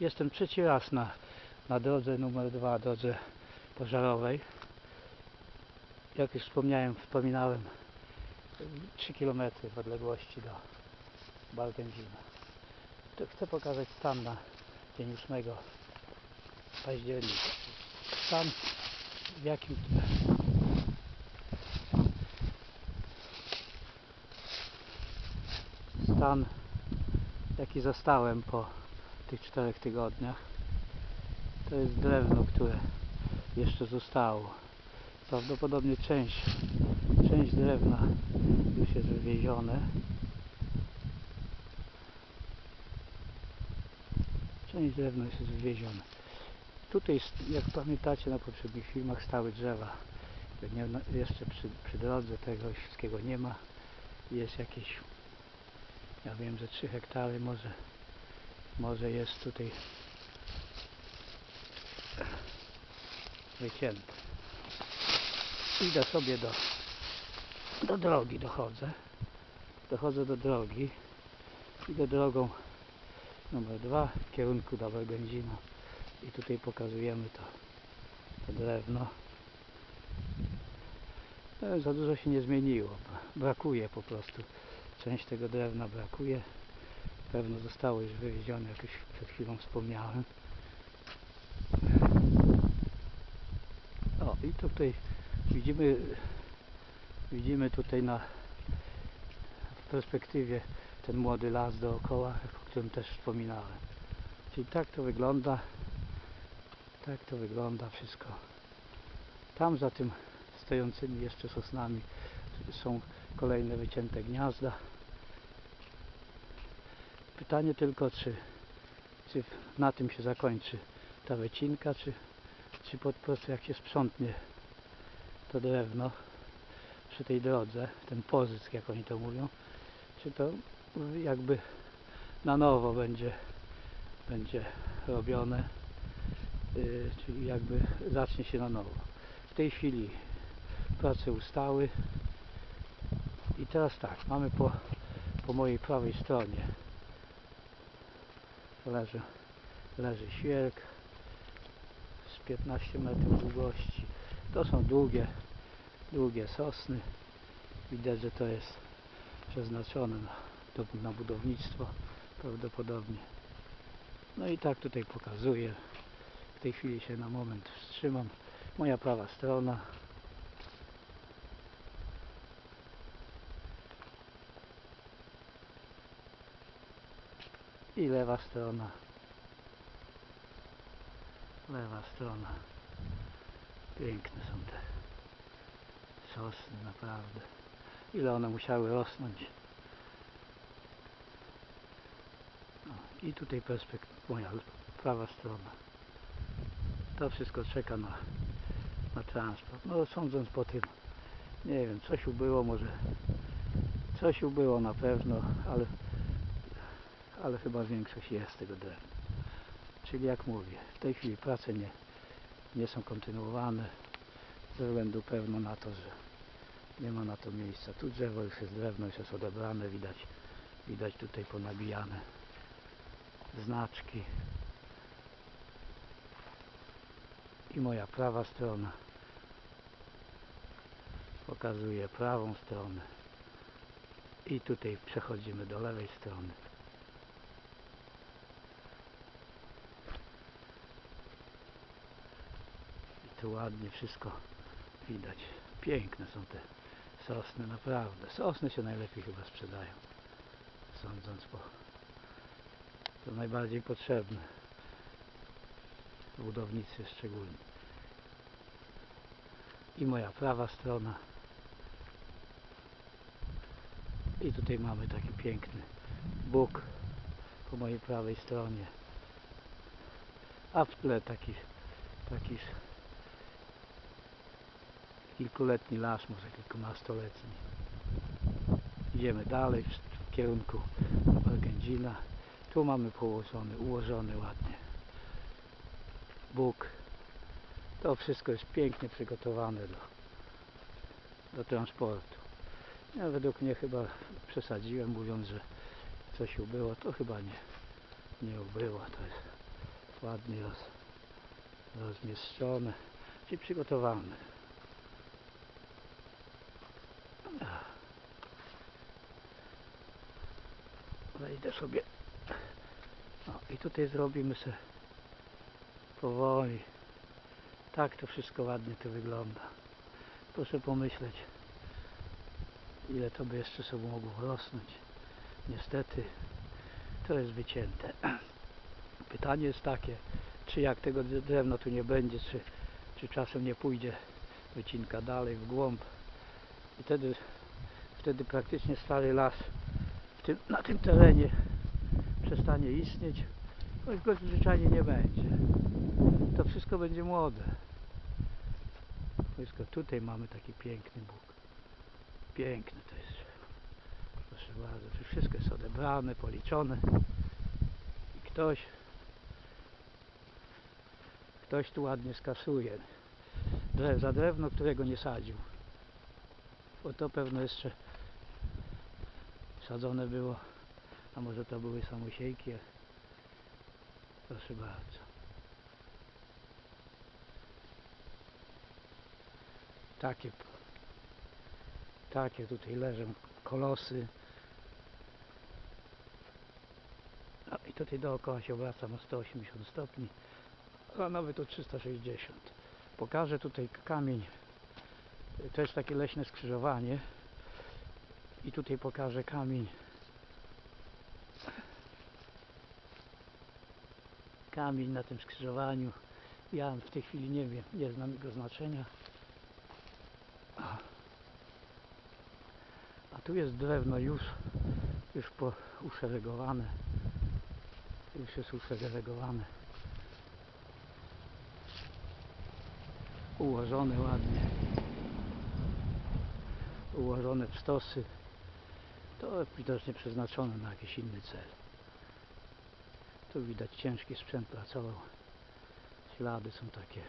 Jestem trzeci raz na, na drodze numer dwa, drodze pożarowej. Jak już wspomniałem, wspominałem 3 km w odległości do Balkędzina. To chcę pokazać stan na dzień 8 października. Stan w jakim stan jaki zastałem po tych czterech tygodniach. To jest drewno, które jeszcze zostało. Prawdopodobnie część część drewna już jest wywiezione. Część drewna już jest wywiezione tutaj jak pamiętacie na poprzednich filmach stały drzewa. Jeszcze przy, przy drodze tego wszystkiego nie ma. Jest jakieś ja wiem, że 3 hektary może może jest tutaj wycięte. Idę sobie do, do drogi, dochodzę. Dochodzę do drogi. Idę drogą numer dwa w kierunku do Będzina. I tutaj pokazujemy to, to drewno. No, za dużo się nie zmieniło. Brakuje po prostu. Część tego drewna brakuje. Pewno zostało już wywiezione, jak już przed chwilą wspomniałem. O i tutaj widzimy widzimy tutaj na w perspektywie ten młody las dookoła, o którym też wspominałem. Czyli tak to wygląda. Tak to wygląda wszystko. Tam za tym stojącymi jeszcze sosnami są kolejne wycięte gniazda. Pytanie tylko, czy, czy na tym się zakończy ta wycinka, czy, czy po prostu jak się sprzątnie to drewno przy tej drodze, ten pozysk, jak oni to mówią, czy to jakby na nowo będzie, będzie robione, yy, czyli jakby zacznie się na nowo. W tej chwili prace ustały i teraz tak, mamy po, po mojej prawej stronie leży, leży świerk z 15 metrów długości. To są długie, długie sosny. Widać, że to jest przeznaczone na, do, na budownictwo prawdopodobnie. No i tak tutaj pokazuję. W tej chwili się na moment wstrzymam. Moja prawa strona. I lewa strona. Lewa strona. Piękne są te sosny, naprawdę. Ile one musiały rosnąć. No, I tutaj perspektywa, moja prawa strona. To wszystko czeka na, na transport. No sądząc po tym, nie wiem, coś ubyło może, coś ubyło na pewno, ale ale chyba większość jest tego drewna. Czyli jak mówię, w tej chwili prace nie, nie są kontynuowane ze względu pewno na to, że nie ma na to miejsca. Tu drzewo już jest drewno, już jest odebrane, widać, widać tutaj ponabijane znaczki. I moja prawa strona pokazuje prawą stronę. I tutaj przechodzimy do lewej strony. Tu ładnie wszystko widać. Piękne są te sosny, naprawdę. Sosny się najlepiej chyba sprzedają. Sądząc po... To najbardziej potrzebne. W budownictwie szczególnie. I moja prawa strona. I tutaj mamy taki piękny Bóg po mojej prawej stronie. A w tle taki, taki kilkuletni las, może kilkunastoletni. Idziemy dalej w, kierunku Argędzina. Tu mamy położony, ułożony ładnie Bóg. To wszystko jest pięknie przygotowane do, do transportu. Ja według mnie chyba przesadziłem mówiąc, że coś ubyło. To chyba nie, nie ubyło. To jest ładnie roz, rozmieszczone, czyli przygotowane. Wejdę sobie. No i tutaj zrobimy sobie powoli. Tak to wszystko ładnie to wygląda. Proszę pomyśleć, ile to by jeszcze sobie mogło rosnąć. Niestety to jest wycięte. Pytanie jest takie, czy jak tego drewna tu nie będzie, czy, czy czasem nie pójdzie wycinka dalej w głąb. I wtedy, wtedy praktycznie stary las tym, na tym terenie przestanie istnieć, choć go zwyczajnie nie będzie. To wszystko będzie młode. Wszystko tutaj mamy taki piękny Bóg. Piękny to jest. Proszę bardzo, tu wszystko jest odebrane, policzone. I ktoś ktoś tu ładnie skasuje. Drew, za drewno, którego nie sadził. Bo to pewno jeszcze sadzone było. A może to były samosiejki. Proszę bardzo. Takie, takie tutaj leżą kolosy. No i tutaj dookoła się obracam o 180 stopni, a nawet o 360. Pokażę tutaj kamień. To jest takie leśne skrzyżowanie. I tutaj pokażę kamień. Kamień na tym skrzyżowaniu. Ja w tej chwili nie wiem, nie znam jego znaczenia. A tu jest drewno już, już po, uszeregowane. Już jest uszeregowane. Ułożone ładnie. Ułożone w stosy. To widocznie przeznaczone na jakiś inny cel. Tu widać ciężki sprzęt pracował. Ślady są takie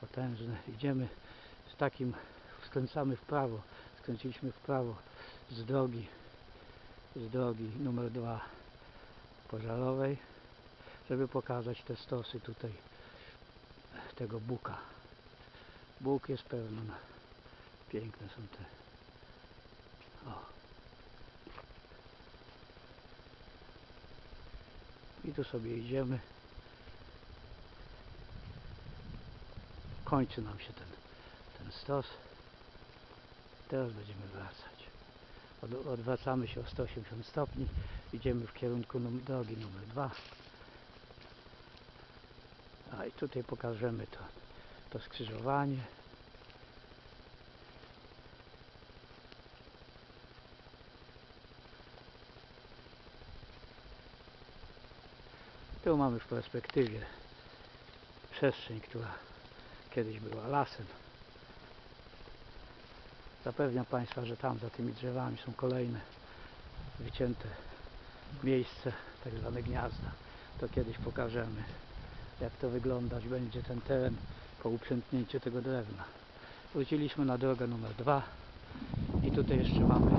potężne. Idziemy z takim, skręcamy w prawo. Skręciliśmy w prawo z drogi, z drogi numer 2 pożarowej, żeby pokazać te stosy tutaj tego buka. Bóg jest pełen. Piękne są te. O. I tu sobie idziemy. Kończy nam się ten, ten stos. Teraz będziemy wracać. Od, odwracamy się o 180 stopni. Idziemy w kierunku num, drogi numer 2. A i tutaj pokażemy to, to skrzyżowanie. Tu mamy w perspektywie przestrzeń, która kiedyś była lasem. Zapewniam Państwa, że tam za tymi drzewami są kolejne wycięte miejsce, tak zwane gniazda. To kiedyś pokażemy, jak to wyglądać będzie ten teren po uprzętnięciu tego drewna. Wróciliśmy na drogę numer dwa i tutaj jeszcze mamy,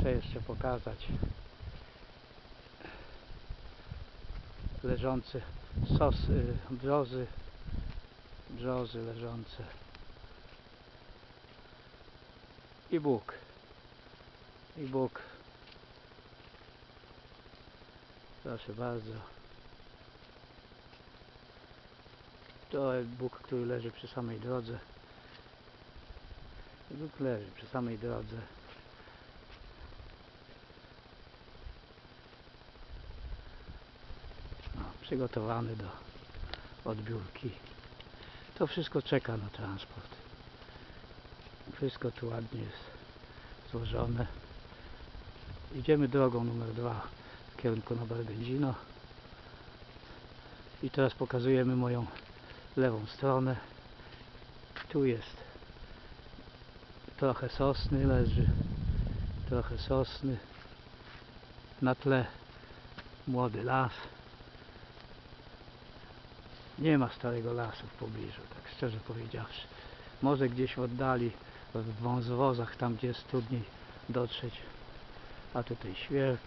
chcę jeszcze pokazać leżące sos, y, brzozy, brzozy leżące i Bóg. I Bóg. Proszę bardzo. To Bóg, który leży przy samej drodze. Bóg leży przy samej drodze. No, przygotowany do odbiórki. To wszystko czeka na transport. Wszystko tu ładnie jest złożone. Idziemy drogą numer dwa w kierunku na Bergędzino. I teraz pokazujemy moją lewą stronę. Tu jest trochę sosny leży. Trochę sosny. Na tle młody las. Nie ma starego lasu w pobliżu, tak szczerze powiedziawszy. Może gdzieś w oddali w wąsowozach, tam gdzie jest trudniej dotrzeć. A tutaj świerk.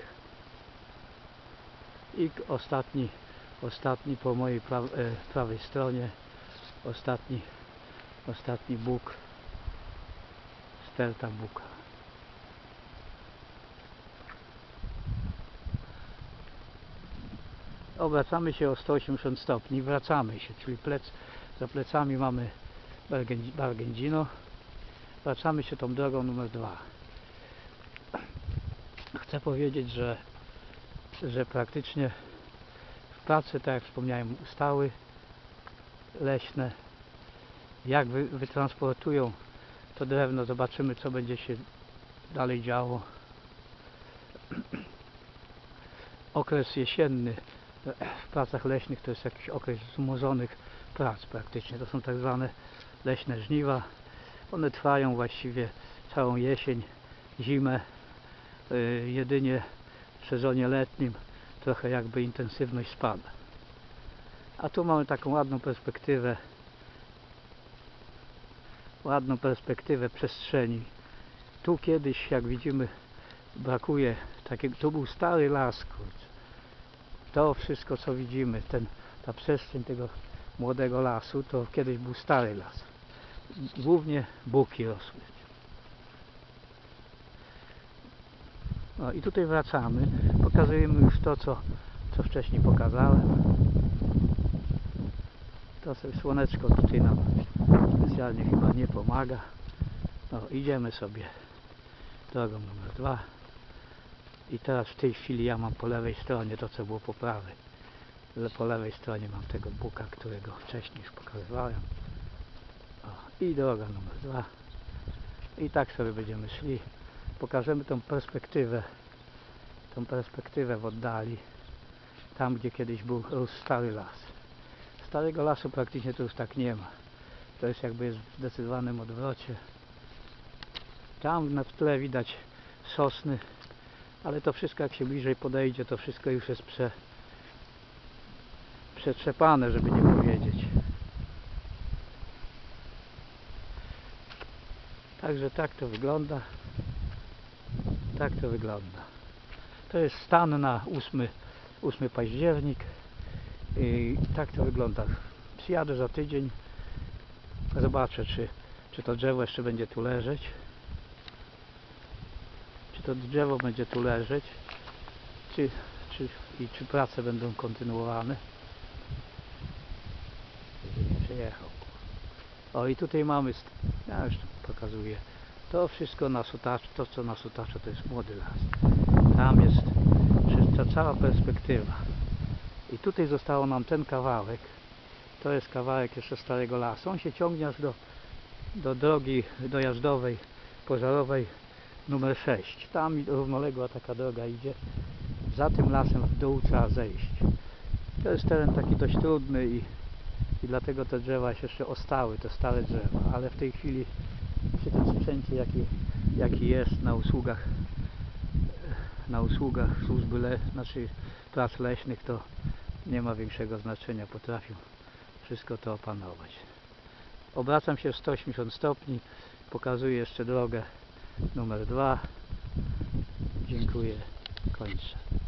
I ostatni Ostatni po mojej pra e, prawej stronie. Ostatni, ostatni Bóg. Sterta Buka. Obracamy się o 180 stopni, wracamy się, czyli plec, za plecami mamy Bargędzino. Wracamy się tą drogą numer dwa. Chcę powiedzieć, że, że praktycznie w pracy, tak jak wspomniałem, ustały leśne. Jak wy, wytransportują to drewno, zobaczymy co będzie się dalej działo. Okres jesienny w pracach leśnych to jest jakiś okres wzmożonych prac praktycznie. To są tak zwane leśne żniwa. One trwają właściwie całą jesień, zimę. Yy, jedynie w sezonie letnim trochę jakby intensywność spada. A tu mamy taką ładną perspektywę ładną perspektywę przestrzeni. Tu kiedyś, jak widzimy, brakuje takiego, tu był stary las, kurczę. To wszystko, co widzimy, ten, ta przestrzeń tego młodego lasu, to kiedyś był stary las. Głównie buki rosły. No i tutaj wracamy. Pokazujemy już to, co, co wcześniej pokazałem. To sobie słoneczko tutaj nam specjalnie chyba nie pomaga. No, idziemy sobie drogą numer dwa. I teraz w tej chwili ja mam po lewej stronie to, co było po prawej. Po lewej stronie mam tego buka, którego wcześniej już pokazywałem. O, I droga numer dwa. I tak sobie będziemy szli. Pokażemy tą perspektywę, tą perspektywę w oddali. Tam, gdzie kiedyś był stary las. Starego lasu praktycznie to już tak nie ma. To jest jakby jest w zdecydowanym odwrocie. Tam na tle widać sosny, ale to wszystko jak się bliżej podejdzie, to wszystko już jest prze, przetrzepane, żeby nie powiedzieć. Także tak to wygląda. Tak to wygląda. To jest stan na 8, 8 październik. I tak to wygląda. Przyjadę za tydzień. Zobaczę, czy, czy to drzewo jeszcze będzie tu leżeć. Czy to drzewo będzie tu leżeć. Czy, czy, I czy prace będą kontynuowane. Przyjechał. O i tutaj mamy, ja już pokazuję. To wszystko otacza, to co otacza to jest młody las. Tam jest ta cała perspektywa. I tutaj zostało nam ten kawałek. To jest kawałek jeszcze starego lasu. On się ciągnie aż do, do drogi dojazdowej, pożarowej numer 6. Tam równoległa taka droga idzie. Za tym lasem w dół trzeba zejść. To jest teren taki dość trudny i, i dlatego te drzewa się jeszcze ostały, te stare drzewa. Ale w tej chwili przy tym sprzęcie jaki, jaki jest na usługach na usługach służby le, znaczy prac leśnych to nie ma większego znaczenia, potrafią wszystko to opanować. Obracam się w 180 stopni, pokazuję jeszcze drogę numer 2. Dziękuję, kończę.